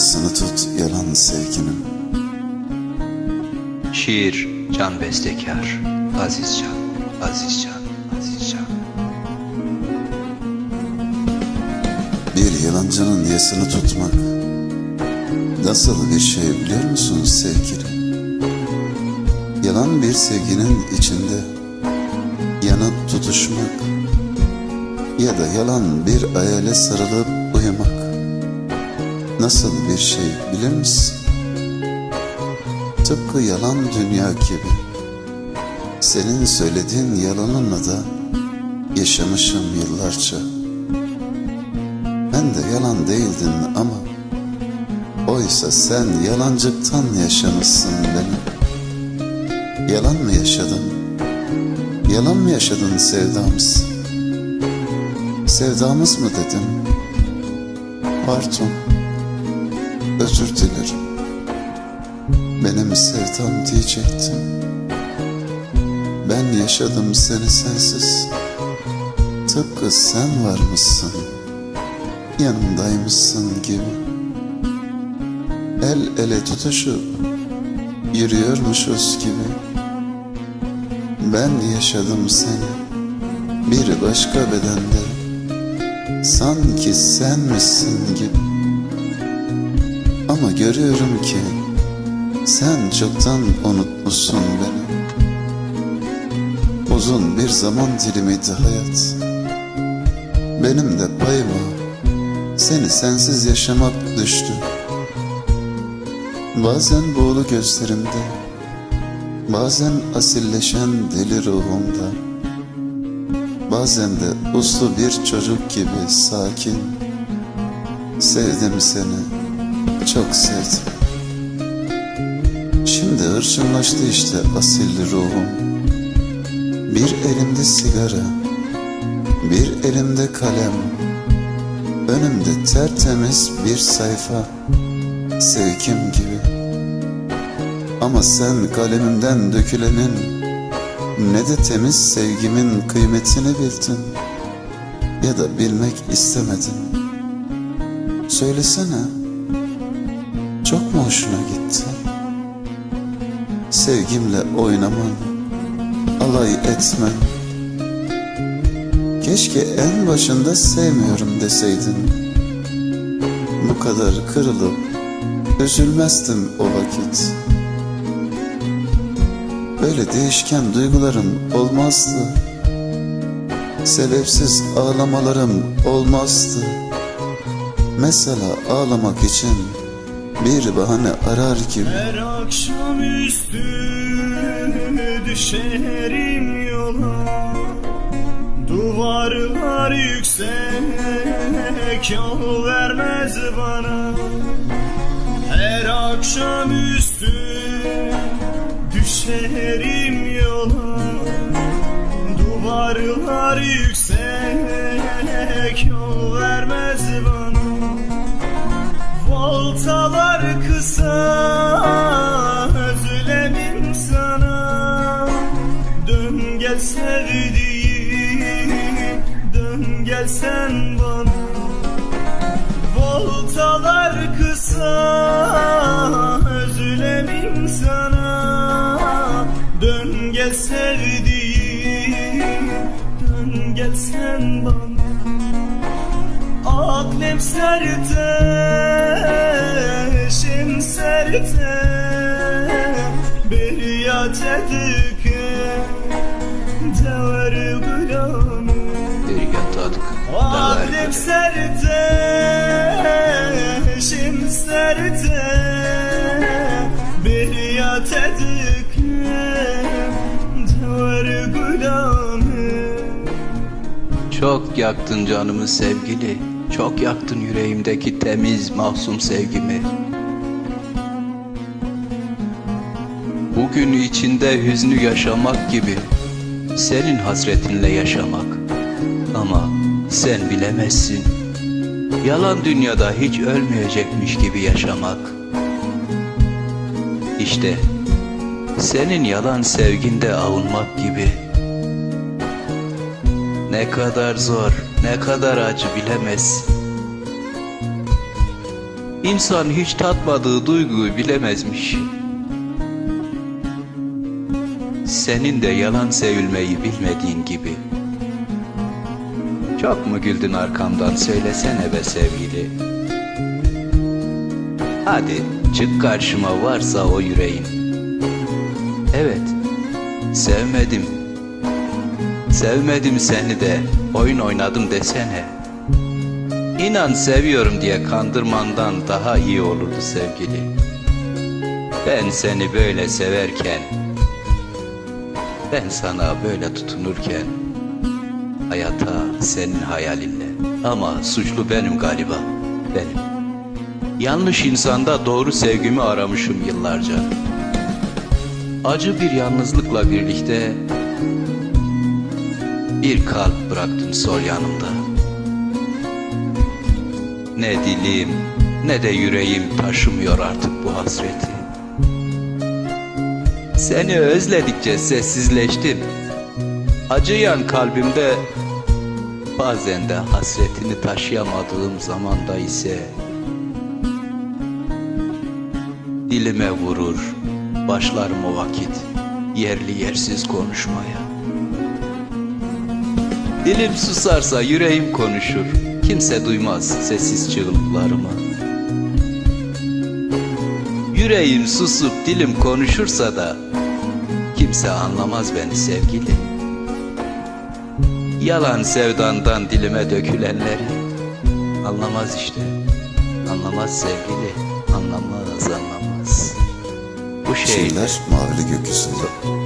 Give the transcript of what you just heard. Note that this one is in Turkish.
yasını tut yalan sevginin Şiir Can Bestekar. Azizcan Azizcan Azizcan Bir yalancının yasını tutmak Nasıl bir şey biliyor musun sevgili? Yalan bir sevginin içinde Yanıp tutuşmak Ya da yalan bir hayale sarılıp uyumak Nasıl bir şey bilir misin? Tıpkı yalan dünya gibi Senin söylediğin yalanınla da Yaşamışım yıllarca ben de yalan değildin ama Oysa sen yalancıktan yaşamışsın beni Yalan mı yaşadın? Yalan mı yaşadın sevdamız? Sevdamız mı dedim? Pardon Özür dilerim. Benim sevdam diyecektim. Ben yaşadım seni sensiz. Tıpkı sen varmışsın yanımdaymışsın gibi. El ele tutuşup yürüyormuşuz gibi. Ben yaşadım seni bir başka bedende. Sanki sen misin gibi Ama görüyorum ki sen çoktan unutmuşsun beni. Uzun bir zaman dilimiydi hayat. Benim de payıma seni sensiz yaşamak düştü. Bazen buğulu gözlerimde Bazen asilleşen deli ruhumda Bazen de uslu bir çocuk gibi sakin. Sevdim seni Çok sevdim Şimdi hırçınlaştı işte asil ruhum. Bir elimde sigara Bir elimde kalem. Önümde tertemiz bir sayfa Sevkim gibi. Ama sen kalemimden dökülenin Ne de temiz sevgimin kıymetini bildin. Ya da bilmek istemedin. Söylesene Çok mu hoşuna gitti Sevgimle oynaman Alay etmen Keşke en başında sevmiyorum deseydin. Bu kadar kırılıp üzülmezdim o vakit. Böyle değişken duygularım olmazdı. Sebepsiz ağlamalarım olmazdı. Mesela ağlamak için bir bahane arar gibi. Her akşam üstü düşerim yola Duvarlar yüksek yol vermez bana Her akşam üstü düşerim yola Duvarlar yüksek dön gel sen bana. Voltalar kısa özlemim sana. Dön gel sevdiğim dön gel sen bana. Aklım serte, şim serte. Bir yat edike, serte, şim serte Bir yat edike, dever gulamı Çok yaktın canımı sevgili. Çok yaktın yüreğimdeki temiz masum sevgimi. Bugün içinde hüznü yaşamak gibi Senin hasretinle yaşamak. Ama sen bilemezsin. Yalan dünyada hiç ölmeyecekmiş gibi yaşamak. İşte senin yalan sevginde avunmak gibi. Ne kadar zor, ne kadar acı bilemezsin. İnsan hiç tatmadığı duyguyu bilemezmiş. Senin de yalan sevilmeyi bilmediğin gibi. Çok mu güldün arkamdan söylesene be sevgili. Hadi çık karşıma varsa o yüreğin. Evet, sevmedim. Sevmedim seni de oyun oynadım desene. İnan seviyorum diye kandırmandan daha iyi olurdu sevgili. Ben seni böyle severken, ben sana böyle tutunurken, hayata senin hayalinle. Ama suçlu benim galiba, benim. Yanlış insanda doğru sevgimi aramışım yıllarca. Acı bir yalnızlıkla birlikte bir kalp bıraktın sol yanımda. Ne dilim ne de yüreğim taşımıyor artık bu hasreti. Seni özledikçe sessizleştim. Acıyan kalbimde bazen de hasretini taşıyamadığım zamanda ise dilime vurur başlarım o vakit yerli yersiz konuşmaya. Dilim susarsa yüreğim konuşur. Kimse duymaz sessiz çığlıklarımı. Yüreğim susup dilim konuşursa da kimse anlamaz beni sevgili. Yalan sevdandan dilime dökülenleri anlamaz işte. Anlamaz sevgili. Anlamaz anlamaz. Bu şeyler mavili gökyüzünde